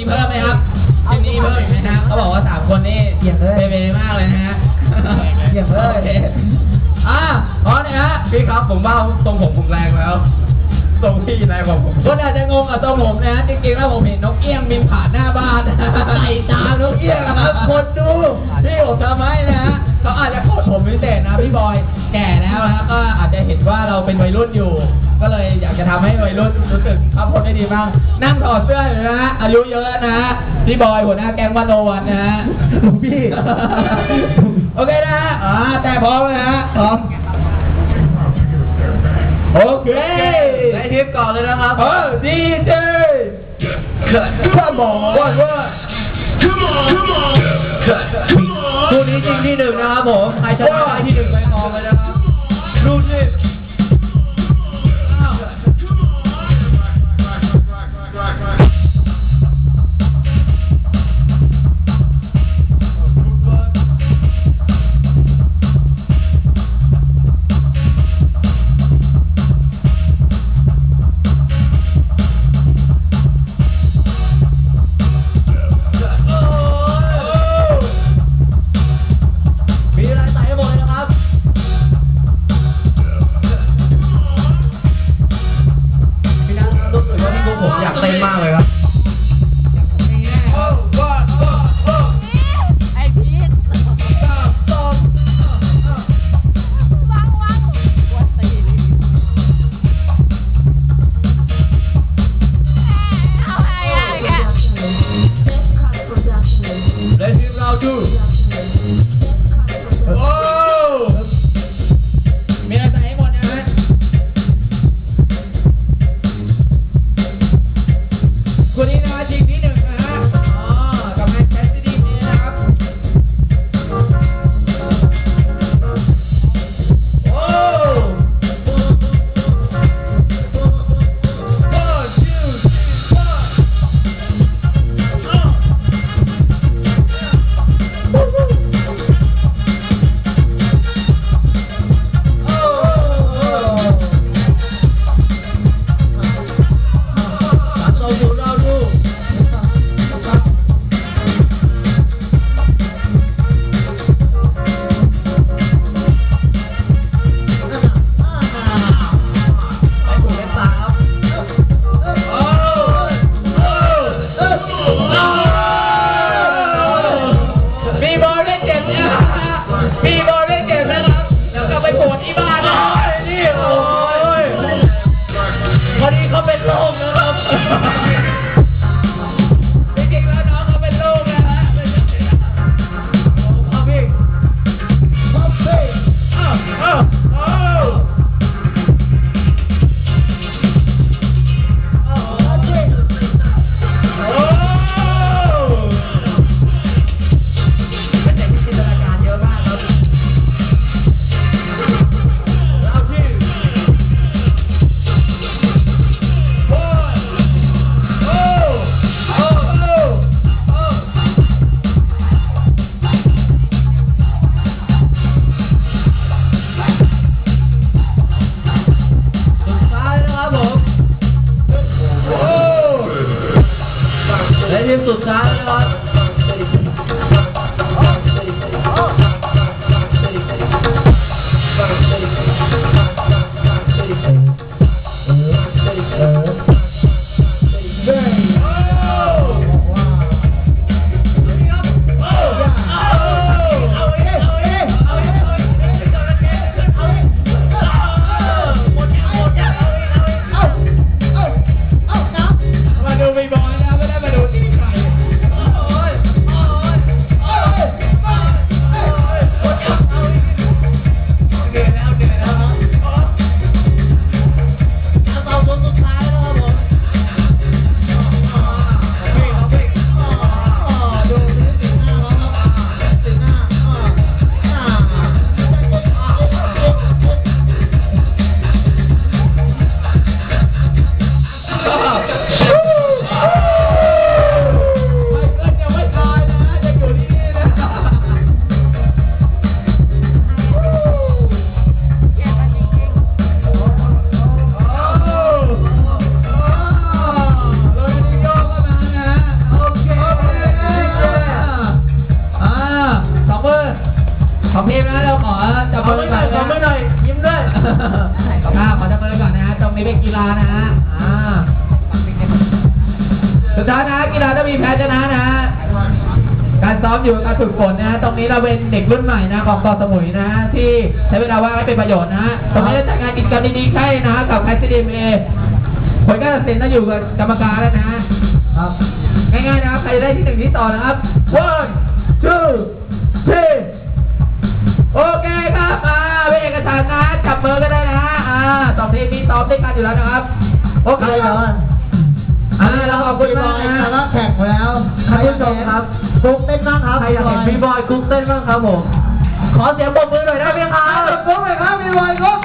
มีเพิ่มไหมครับทีมนี้เพิ่มอีกไหมฮะเขาบอกว่าสามคนนี่เยี่ยมเลยเบเบมากเลยนะฮะเยี่ยมเลยโอคอะพร้อมนะฮะพี่ครับผมว่าตรงผมผมแรงแล้ว ตรงพี่แรงกว่าผมคนอาจจะงงกับตัวผมนะฮะจริงๆแล้วผมเห็นนกเอี้ยงบินผ่านหน้าบ้านใส่ตามนกเอี้ยงนะครับคนดูที่ผมทำให้นะฮะเขาอาจจะโกรธผมพิเศษนะพี่บอยแก่แล้วนะก็อาจจะเห็นว่าเราเป็นวัยรุ่นอยู่ ก็เลยอยากจะทำให้วัยรุ่นรู้สึกภาพพจน์ได้ดีบ้างนั่งถอดเสื้ออยู่นะฮะอายุเยอะนะฮะพี่บอยหัวหน้าแก๊งวันโนวันนะฮะหลวงพี่โอเคนะฮะอ่าแต่พร้อมนะฮะพร้อม ได้ทิปก่อนเลยนะครับเออดีเจข้าบอกว่าว่าคู่นี้จริงที่หนึ่งนะครับผม ใครชนะได้ที่หนึ่งไปมองเลยนะครับ Ha ha ha! แนะฮะอ่าสุดท้ายนะกีฬาต้องมีแพ้ชนะนะ การซ้อมอยู่การฝึกฝนนะตรงนี้เราเป็นเด็กรุ่นใหม่นะของเกาะสมุยนะที่ใช้เวลาว่างให้เป็นประโยชน์นะตรงนี้จะจัดงานกิจกรรมดีๆใข่นะกับแไอซีดีเอผลการตัดสินน่าอยู่กับกรรมการแล้วนะครับง่ายๆนะครับใครได้ที่หนึ่งที่ต่อนะครับ one two สองทีมมีซ้อมด้วยกันอยู่แล้วนะครับโอเคใช่แล้วอะอ่าเราขอบคุณมากนะนะแล้วแข่งแล้วท่านผู้ชมครับฟุกเต้นบ้างครับใครอยากเห็นพี่บอยคุกเต้นบ้างครับผมขอเสียงปรบมือหน่อยได้ไหมครับฟุกเลยครับพี่บอยฟุก